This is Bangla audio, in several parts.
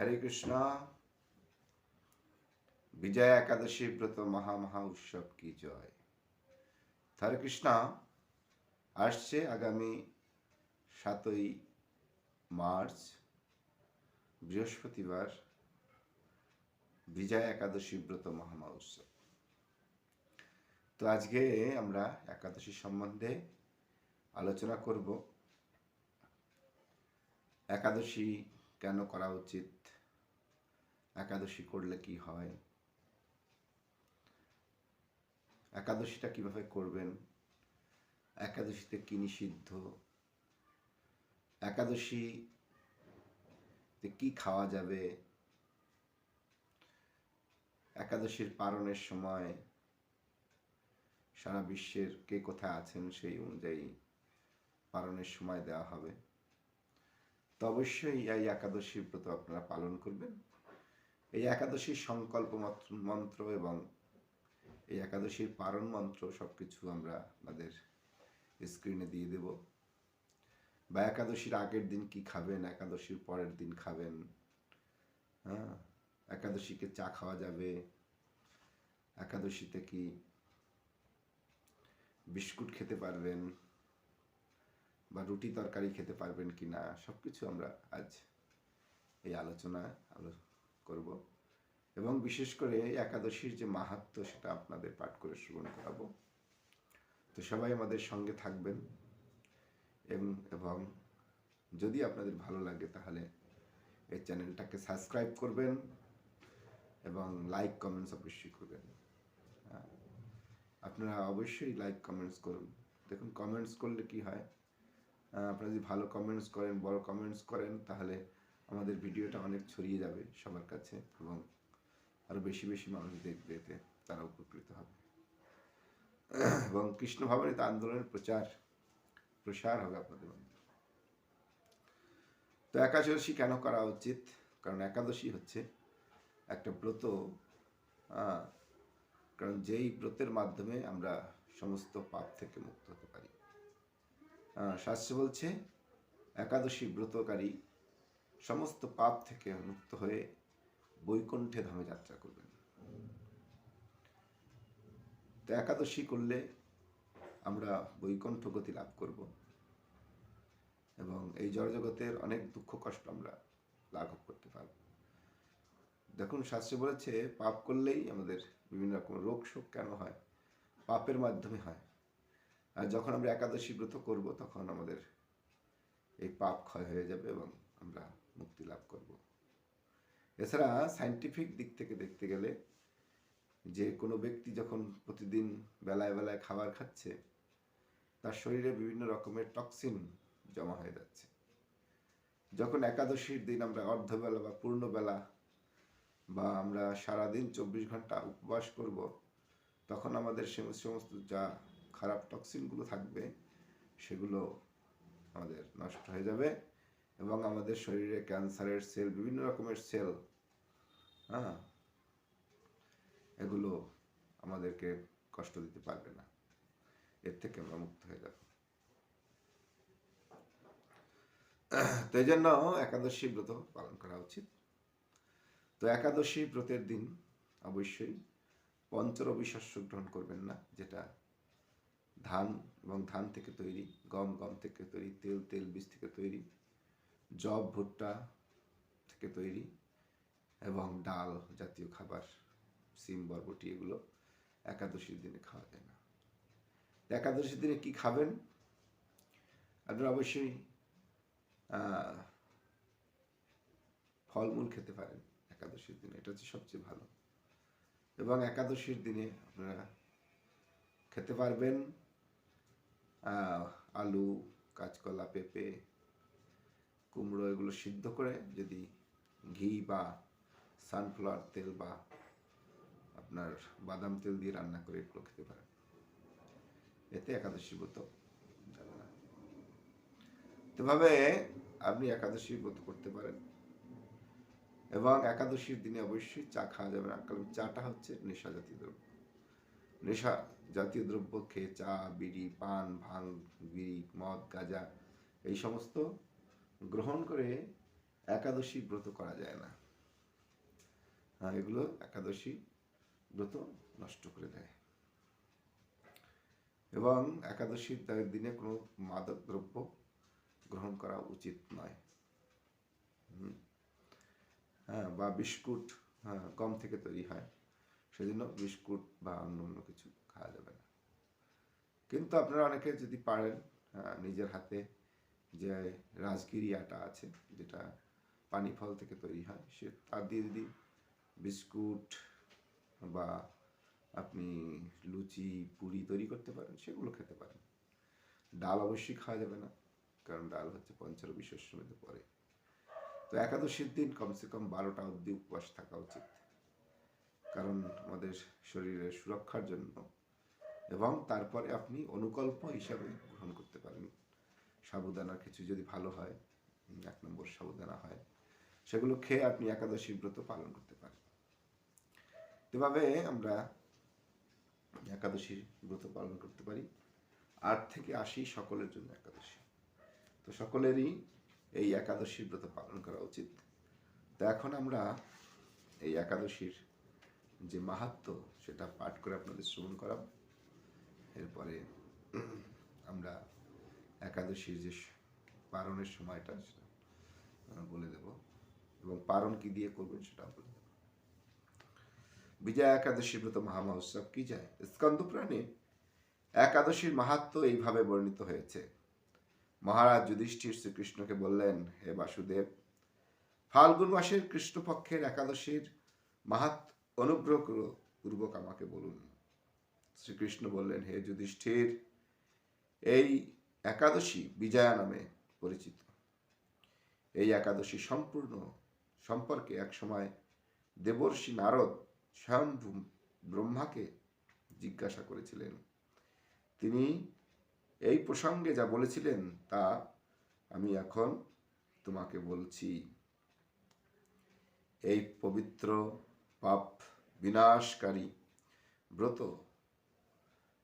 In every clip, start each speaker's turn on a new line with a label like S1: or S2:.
S1: হরে কৃষ্ণ। বিজয়া একাদশী ব্রত মহা মহা উৎসব কি জয়। হরে কৃষ্ণ, আসছে আগামী সাতই মার্চ, বৃহস্পতিবার বিজয়া একাদশী ব্রত মহামা উৎসব। তো আজকে আমরা একাদশী সম্বন্ধে আলোচনা করব। একাদশী কেন করা উচিত? একাদশী করলে কি হয়? একাদশীটা কীভাবে করবেন? একাদশীতে কি নিষিদ্ধ? একাদশীতে কি খাওয়া যাবে? একাদশীর পালনের সময় সারা বিশ্বের কে কোথায় আছেন সেই অনুযায়ী পালনের সময় দেওয়া হবে। তো অবশ্যই এই একাদশী ব্রত আপনারা পালন করবেন। এই একাদশীর সংকল্প মন্ত্র- এবং এই একাদশীর পারণ মন্ত্র সব কিছু আমরা আমাদের স্ক্রিনে দিয়ে দেব। বা একাদশীর আগের দিন কি খাবেন? একাদশীর পরের দিন খাবেন। হ্যাঁ? একাদশীকে চা খাওয়া যাবে। একাদশীতে কি বিস্কুট খেতে পারবেন? বা রুটি তরকারি খেতে পারবেন কি না সব কিছু আমরা আজ এই আলোচনা আলো করব। এবং বিশেষ করে একাদশীর যে মাহাত্ম, সেটা আপনাদের পাঠ করে শ্রবণ করাবো। তো সবাই আমাদের সঙ্গে থাকবেন। এবং এবং যদি আপনাদের ভালো লাগে, তাহলে এই চ্যানেলটাকে সাবস্ক্রাইব করবেন এবং লাইক, কমেন্টস অবশ্যই করবেন। হ্যাঁ। আপনারা অবশ্যই লাইক, কমেন্টস করুন। দেখুন, কমেন্টস করলে কি হয়? আপনারা যদি ভালো কমেন্টস করেন, বড় কমেন্টস করেন, তাহলে আমাদের ভিডিওটা অনেক ছড়িয়ে যাবে সবার কাছে এবং আরও বেশি বেশি মানুষ দেখবে এতে তারা উপকৃত হবে। এবং কৃষ্ণ ভাবনিত আন্দোলনের প্রচার, প্রসার হবে আপনাদের মধ্যে। তো একাদশী কেন করা উচিত? কারণ একাদশী হচ্ছে একটা ব্রত। কারণ যেই ব্রতের মাধ্যমে আমরা সমস্ত পাপ থেকে মুক্ত হতে পারি। শাস্ত্র বলছে, একাদশী ব্রতকারী সমস্ত পাপ থেকে মুক্ত হয়ে বৈকুণ্ঠে ধামে যাত্রা করবেন। তো একাদশী করলে আমরা বৈকুণ্ঠ গতি লাভ করব এবং এই জড়জগতের অনেক দুঃখ কষ্ট আমরা লাঘব করতে পারব। দেখুন, শাস্ত্রে বলেছে, পাপ করলেই আমাদের বিভিন্ন রকম রোগ শোক কেন হয়? পাপের মাধ্যমে হয়। আর যখন আমরা একাদশী ব্রত করব, তখন আমাদের এই পাপ ক্ষয় হয়ে যাবে এবং আমরা মুক্তি লাভ করব। এছাড়া সাইন্টিফিক দিক থেকে দেখতে গেলে যে কোনো ব্যক্তি যখন প্রতিদিন বেলায় বেলায় খাবার খাচ্ছে, তার শরীরে বিভিন্ন রকমের টক্সিন জমা হয়ে যাচ্ছে। যখন একাদশীর দিন আমরা অর্ধবেলা বা পূর্ণবেলা বা আমরা সারাদিন চব্বিশ ঘণ্টা উপবাস করব, তখন আমাদের সে সমস্ত যা খারাপ টক্সিনগুলো থাকবে, সেগুলো আমাদের নষ্ট হয়ে যাবে। এবং আমাদের শরীরে ক্যান্সারের সেল, বিভিন্ন রকমের সেল হ্যাঁ এগুলো আমাদেরকে কষ্ট দিতে পারবে না। এর থেকে আমরা মুক্ত হয়ে যাব। তো এই জন্য একাদশী ব্রত পালন করা উচিত। তো একাদশী ব্রতের দিন অবশ্যই পঞ্চরবি শস্য গ্রহণ করবেন না, যেটা ধান এবং ধান থেকে তৈরি, গম গম থেকে তৈরি, তেল তেল, বীজ থেকে তৈরি জব, ভুট্টা থেকে তৈরি এবং ডাল জাতীয় খাবার, সিম, বরবটি এগুলো একাদশীর দিনে খাওয়া যায় না। একাদশীর দিনে কি খাবেন? আপনারা অবশ্যই ফলমূল খেতে পারেন একাদশীর দিনে, এটা হচ্ছে সবচেয়ে ভালো। এবং একাদশীর দিনে আপনারা খেতে পারবেন আলু, কাঁচকলা, পেঁপে কুমড়ো এগুলো সিদ্ধ করে যদি ঘি বা সানফ্লাওয়ার তেল বা আপনার বাদাম তেল দিয়ে রান্না করে এগুলো খেতে পারেন। এতে একাদশী ব্রত তোভাবে আপনি একাদশী ব্রত করতে পারেন এবং একাদশীর দিনে অবশ্যই চা খাওয়া যাবে না, কারণ চাটা হচ্ছে নেশা জাতীয় দ্রব্য। নেশা জাতীয় দ্রব্য খেয়ে চা, বিড়ি, পান, ভাং, বিড়ি, মদ, গাঁজা এই সমস্ত গ্রহণ করে একাদশী ব্রত করা যায় না। হ্যাঁ এগুলো একাদশী ব্রত নষ্ট করে দেয়। এবং একাদশীর দিনে কোনো মাদক দ্রব্য গ্রহণ করা উচিত নয়। হ্যাঁ বা বিস্কুট হ্যাঁ গম থেকে তৈরি হয় সেজন্য বিস্কুট বা অন্য অন্য কিছু খাওয়া যাবে না। কিন্তু আপনারা অনেকে যদি পারেন হ্যাঁ, নিজের হাতে যে রাজগিরি আটা আছে, যেটা পানি ফল থেকে তৈরি হয়, সে তা দিয়ে যদি বিস্কুট বা আপনি লুচি, পুরি তৈরি করতে পারেন, সেগুলো খেতে পারেন। ডাল অবশ্যই খাওয়া যাবে না, কারণ ডাল হচ্ছে পঞ্চরবি শস্যের মধ্যে পড়ে। তো একাদশীর দিন কমসে কম বারোটা অবধি উপবাস থাকা উচিত। কারণ আমাদের শরীরের সুরক্ষার জন্য এবং তারপরে আপনি অনুকল্প হিসাবে গ্রহণ করতে পারেন। সাবুদানার কিছু যদি ভালো হয় এক নম্বর সাবুদানা হয়, সেগুলো খেয়ে আপনি একাদশী ব্রত পালন করতে পারেন। এভাবে আমরা একাদশী ব্রত পালন করতে পারি। আট থেকে আশি সকলের জন্য একাদশী। তো সকলেরই এই একাদশী ব্রত পালন করা উচিত। তো এখন আমরা এই একাদশীর যে মাহাত্ম, সেটা পাঠ করে আপনাদের শ্রবণ করাব। এরপরে আমরা একাদশীর যে পারণের সময়টা সেটা বলে দেব। এবং পারণ কি দিয়ে করবেন সেটা বলে দেব। বিজয়া একাদশী ব্রত মহামহোৎসব কি যায়? স্কন্দ একাদশীর মাহাত্ম এইভাবে বর্ণিত হয়েছে। মহারাজ যুধিষ্ঠির শ্রীকৃষ্ণকে বললেন, হে বাসুদেব, ফাল্গুন মাসের কৃষ্ণপক্ষের একাদশীর মাহাত অনুগ্রহ পূর্বক আমাকে বলুন। শ্রীকৃষ্ণ বললেন, হে যুধিষ্ঠির, এই একাদশী বিজয়া নামে পরিচিত। এই একাদশী সম্পূর্ণ সম্পর্কে একসময় দেবর্ষি নারদ স্বয়ং ব্রহ্মাকে জিজ্ঞাসা করেছিলেন। তিনি এই প্রসঙ্গে যা বলেছিলেন তা আমি এখন তোমাকে বলছি। এই পবিত্র পাপ বিনাশকারী ব্রত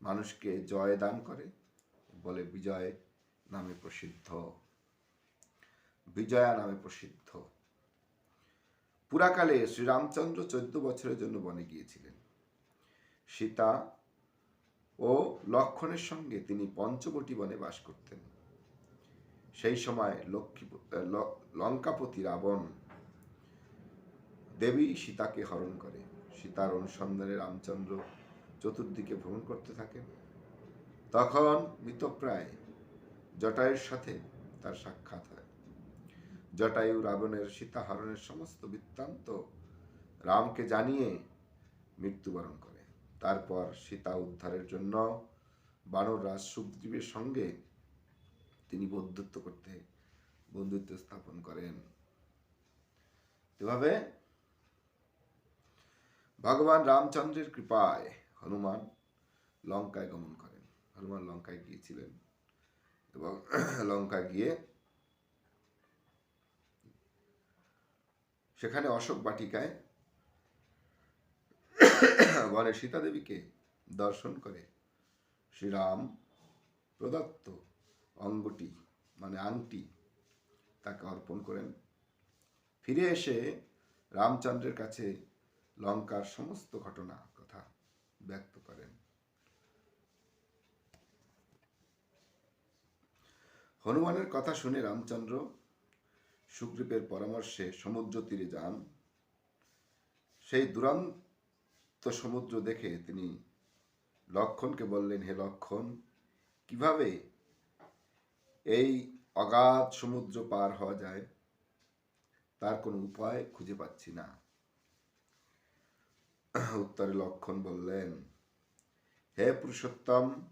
S1: মানুষকে জয় দান করে। বলে বিজয় নামে প্রসিদ্ধ। বিজয়া নামে প্রসিদ্ধ। পুরাকালে শ্রীরামচন্দ্র চোদ্দ বছরের জন্য বনে গিয়েছিলেন। সীতা ও লক্ষণের সঙ্গে তিনি পঞ্চবটি বনে বাস করতেন। সেই সময় লক্ষ্মী লঙ্কাপতি রাবণ দেবী সীতাকে হরণ করে। সীতার অনুসন্ধানে রামচন্দ্র চতুর্দিকে ভ্রমণ করতে থাকেন। তখন মৃতপ্রায় জটায়ুর সাথে তার সাক্ষাৎ হয়। জটায়ু রাবণের সীতা হরণের সমস্ত বৃত্তান্ত রামকে জানিয়ে মৃত্যুবরণ করে। তারপর সীতা উদ্ধারের জন্য বানররাজ সুগ্রীবের সঙ্গে তিনি বন্ধুত্ব করতে বন্ধুত্ব স্থাপন করেন। এভাবে ভগবান রামচন্দ্রের কৃপায় হনুমান লঙ্কায় গমন করেন। হনুমান লঙ্কায় গিয়েছিলেন। এবং লঙ্কায় গিয়ে সেখানে অশোক বাটিকায় বনে সীতা দেবীকে দর্শন করে শ্রীরাম প্রদত্ত অঙ্গটি মানে আংটি, তাকে অর্পণ করেন। ফিরে এসে রামচন্দ্রের কাছে লঙ্কার সমস্ত ঘটনা, কথা ব্যক্ত করেন। হনুমানের কথা শুনে রামচন্দ্র সুগ্রীবের পরামর্শে সমুদ্র তীরে যান। সেই দুরান্ত সমুদ্র দেখে তিনি লক্ষণকে বললেন, হে লক্ষণ, কীভাবে এই অগাধ সমুদ্র পার হওয়া যায়? তার কোনো উপায় খুঁজে পাচ্ছি না। উত্তরে লক্ষণ বললেন, হে পুরুষোত্তম,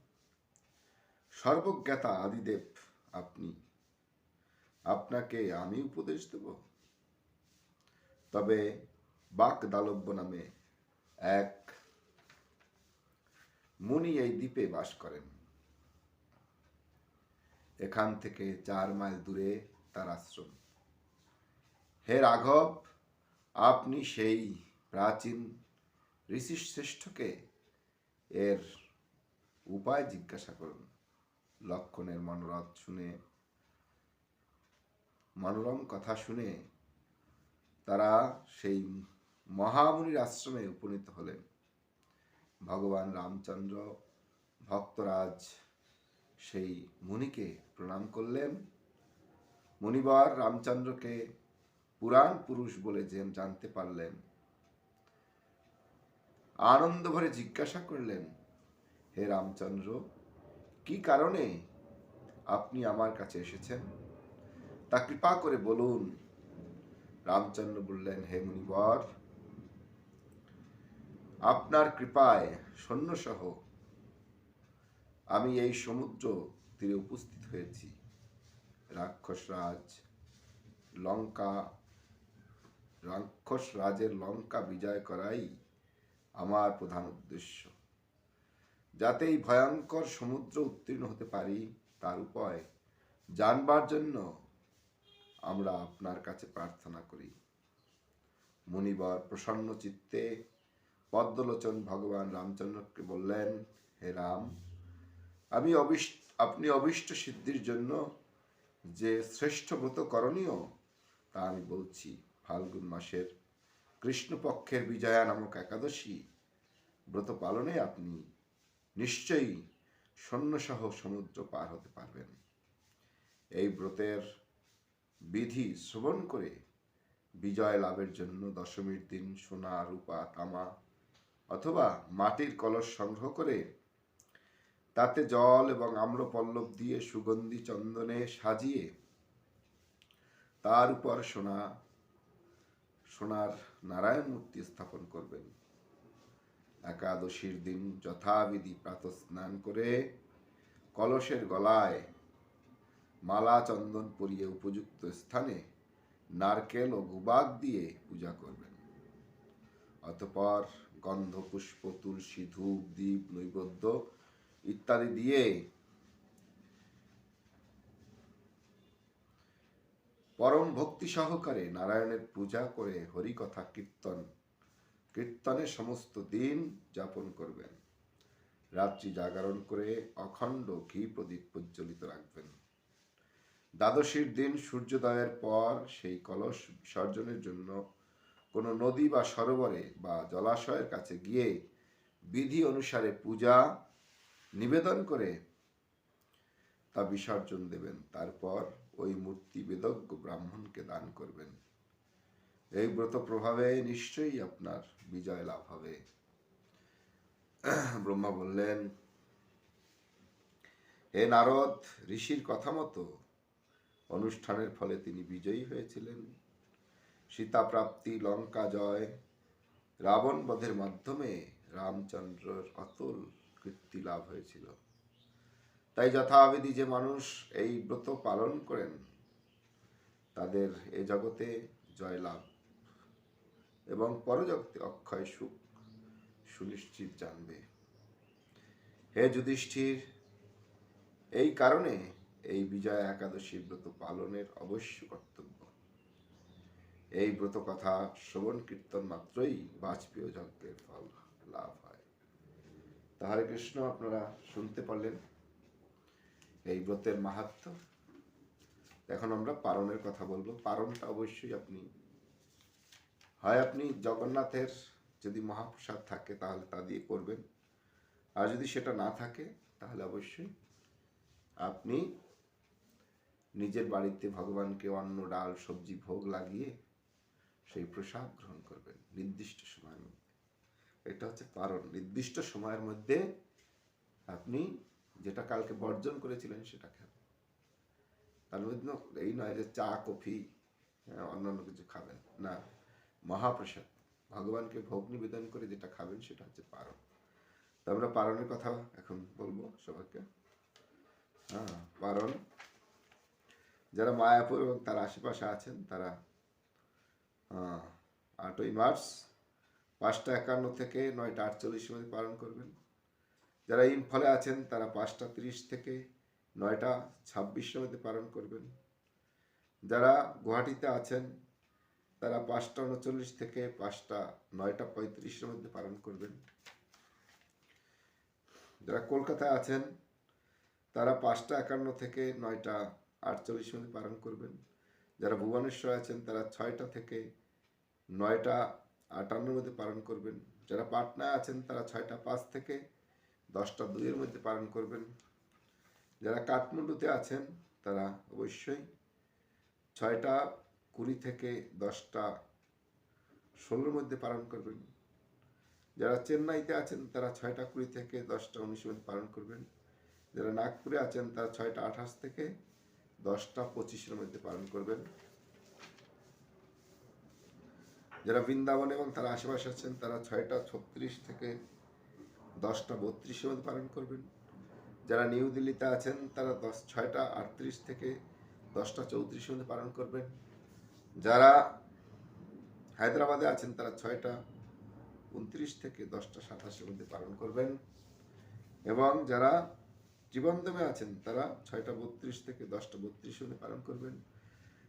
S1: সর্বজ্ঞাতা আদিদেব আপনি। আপনাকে আমি উপদেশ দেব। তবে বাক দালব্য নামে এক মুনি এই দ্বীপে বাস করেন। এখান থেকে চার মাইল দূরে তার আশ্রম। হে রাঘব, আপনি সেই প্রাচীন ঋষি শ্রেষ্ঠকে এর উপায় জিজ্ঞাসা করুন। লক্ষণের মনোরথ শুনে, মনোরম কথা শুনে তারা সেই মহামুনির আশ্রমে উপনীত হলেন। ভগবান রামচন্দ্র ভক্তরাজ সেই মুনিকে প্রণাম করলেন। মুনিবার রামচন্দ্রকে পুরাণ পুরুষ বলে যে জানতে পারলেন। আনন্দ ভরে জিজ্ঞাসা করলেন, হে রামচন্দ্র কি কারণে আপনি আমার কাছে এসেছেন? তা কৃপা করে বলুন। রামচন্দ্র বললেন, হে মুনিবর, আপনার কৃপায় সৈন্যসহ আমি এই সমুদ্র তীরে উপস্থিত হয়েছি। রাক্ষসরাজ লঙ্কা রাক্ষস রাজের লঙ্কা বিজয় করাই আমার প্রধান উদ্দেশ্য। যাতে এই ভয়ঙ্কর সমুদ্র উত্তীর্ণ হতে পারি, তার উপায় জানবার জন্য আমরা আপনার কাছে প্রার্থনা করি। মুনিবর প্রসন্ন চিত্তে পদ্মলোচন ভগবান রামচন্দ্রকে বললেন, হে রাম, আমি অবিষ্ট, আপনি অবিষ্ট সিদ্ধির জন্য যে শ্রেষ্ঠ ব্রত করণীয়, তা আমি বলছি। ফাল্গুন মাসের কৃষ্ণপক্ষের বিজয়া নামক একাদশী ব্রত পালনে আপনি নিশ্চয়ই সৈন্যসহ সমুদ্র পার হতে পারবেন। এই ব্রতের বিধি শ্রবণ করে বিজয় লাভের জন্য দশমীর দিন সোনা, রূপা, তামা অথবা মাটির কলস সংগ্রহ করে তাতে জল এবং আম্রপল্লব দিয়ে সুগন্ধি চন্দনে সাজিয়ে তার উপর সোনা, সোনার নারায়ণ মূর্তি স্থাপন করবেন। একাদশীর দিন যথাবিধি প্রাত স্নান করে কলসের গলায় মালা চন্দন পরিয়ে উপযুক্ত স্থানে নারকেল ও গুবাগ দিয়ে পূজা করবেন। অতপর গন্ধ, পুষ্প, তুলসী, ধূপ দ্বীপ নৈবেদ্য ইত্যাদি দিয়ে পরম ভক্তি সহকারে নারায়ণের পূজা করে হরিকথা, কীর্তন কীর্তনে সমস্ত দিন যাপন করবেন। রাত্রি জাগরণ করে অখণ্ড ঘি প্রদীপ প্রজ্বলিত রাখবেন। দ্বাদশীর দিন সূর্যোদয়ের পর সেই কলস বিসর্জনের জন্য কোনো নদী বা সরোবরে বা জলাশয়ের কাছে গিয়ে বিধি অনুসারে পূজা, নিবেদন করে তা বিসর্জন দেবেন। তারপর ওই মূর্তি বেদজ্ঞ ব্রাহ্মণকে দান করবেন। এই ব্রত প্রভাবে নিশ্চয়ই আপনার বিজয় লাভ হবে। ব্রহ্মা বললেন, হে নারদ, ঋষির কথা মতো অনুষ্ঠানের ফলে তিনি বিজয়ী হয়েছিলেন। সীতা প্রাপ্তি, লঙ্কা জয়, রাবণ বধের মাধ্যমে রামচন্দ্রর অতুল কীর্তি লাভ হয়েছিল। তাই যথাবিধি যে মানুষ এই ব্রত পালন করেন, তাদের এ জগতে জয়লাভ এবং পরজগতে অক্ষয় সুখ সুনিশ্চিত জানবে। হে যুধিষ্ঠির, এই কারণে এই বিজয় একাদশী ব্রত পালনের অবশ্য কর্তব্য। এই ব্রত কথা শ্রবণ কীর্তন মাত্রই বাজপেয় যজ্ঞের ফল লাভ হয়। তাহলে কৃষ্ণ, আপনারা শুনতে পারলেন এই ব্রতের মাহাত্ম। এখন আমরা পারণের কথা বলব। পারণটা অবশ্যই আপনি হয় আপনি জগন্নাথের যদি মহাপ্রসাদ থাকে, তাহলে তা দিয়ে করবেন। আর যদি সেটা না থাকে, তাহলে অবশ্যই আপনি নিজের বাড়িতে ভগবানকে অন্ন, ডাল, সবজি, ভোগ লাগিয়ে সেই প্রসাদ গ্রহণ করবেন নির্দিষ্ট সময়ের মধ্যে। এটা হচ্ছে কারণ। নির্দিষ্ট সময়ের মধ্যে আপনি যেটা কালকে বর্জন করেছিলেন সেটা খাবেন। তার মধ্যে এই নয় যে চা, কফি, অন্যান্য কিছু খাবেন। না। মহাপ্রসাদ। ভগবানকে ভোগ নিবেদন করে যেটা খাবেন সেটা হচ্ছে পারণ। তো আমরা পারণের কথা এখন বলব সবাইকে। হ্যাঁ পারণ। যারা মায়াপুর এবং তার আশেপাশে আছেন, তারা আটই মার্চ, পাঁচটা একান্ন থেকে নয়টা আটচল্লিশ মধ্যে পালন করবেন। যারা ইম্ফলে আছেন, তারা পাঁচটা তিরিশ থেকে নয়টা ছাব্বিশের মধ্যে পালন করবেন। যারা গুয়াহাটিতে আছেন তারা পাঁচটা উনচল্লিশ থেকে পাঁচটা নয়টা পঁয়ত্রিশের মধ্যে পালন করবেন। যারা কলকাতায় আছেন, তারা পাঁচটা একান্ন থেকে নয়টা আটচল্লিশের মধ্যে পালন করবেন। যারা ভুবনেশ্বর আছেন, তারা ছয়টা থেকে নয়টা আটান্নর মধ্যে পালন করবেন। যারা পাটনায় আছেন, তারা ছয়টা পাঁচ থেকে দশটা দুইয়ের মধ্যে পালন করবেন। যারা কাঠমান্ডুতে আছেন, তারা অবশ্যই ছয়টা কুড়ি থেকে দশটা ষোলোর মধ্যে পালন করবেন। যারা চেন্নাইতে আছেন, তারা ছয়টা কুড়ি থেকে দশটা উনিশের মধ্যে পালন করবেন। যারা নাগপুরে আছেন, তারা ছয়টা আঠাশ থেকে দশটা পঁচিশের মধ্যে পালন করবেন। যারা বৃন্দাবন এবং তারা আশেপাশে আছেন, তারা ছয়টা ছত্রিশ থেকে দশটা বত্রিশের মধ্যে পালন করবেন। যারা নিউ দিল্লিতে আছেন, তারা দশ, ছয়টা আটত্রিশ থেকে দশটা চৌত্রিশের মধ্যে পালন করবেন। যারা হায়দ্রাবাদে আছেন, তারা ছয়টা, উনত্রিশ থেকে দশটা, সাতাশের মধ্যে পালন করবেন। এবং যারা জীবনদমে আছেন, তারা ছয়টা বত্রিশ থেকে দশটা বত্রিশের মধ্যে পালন করবেন।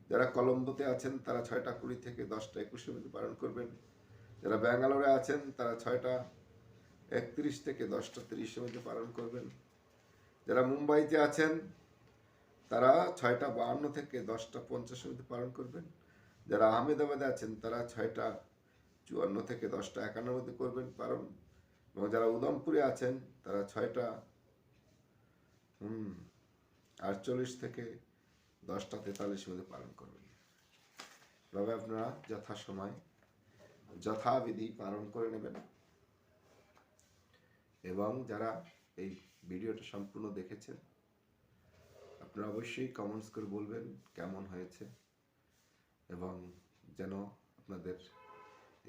S1: যারা কলম্বোতে আছেন, তারা ছয়টা কুড়ি থেকে দশটা একুশের মধ্যে পালন করবেন। যারা ব্যাঙ্গালোরে আছেন, তারা ছয়টা একত্রিশ থেকে দশটা তিরিশের মধ্যে পালন করবেন। যারা মুম্বাইতে আছেন, তারা ছয়টা বাহান্ন থেকে দশটা পঞ্চাশের মধ্যে পালন করবেন। যারা আহমেদাবাদে আছেন, তারা ছয়টা চুয়ান্ন থেকে দশটা একান্নর মধ্যে করবেন পালন। এবং যারা উদমপুরে আছেন, তারা ছয়টা, হুম, আটচল্লিশ থেকে দশটা তেতাল্লিশের মধ্যে পালন করবেন। তবে আপনারা যথাসময়, যথাবিধি পালন করে নেবেন। এবং যারা এই ভিডিওটা সম্পূর্ণ দেখেছেন, আপনারা অবশ্যই কমেন্টস করে বলবেন কেমন হয়েছে। এবং যেন আপনাদের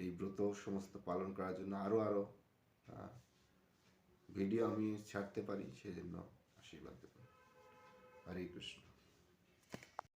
S1: এই ব্রত সমস্ত পালন করার জন্য আরও আরও ভিডিও আমি ছাড়তে পারি, সেজন্য আশীর্বাদ দেবেন হরে কৃষ্ণ।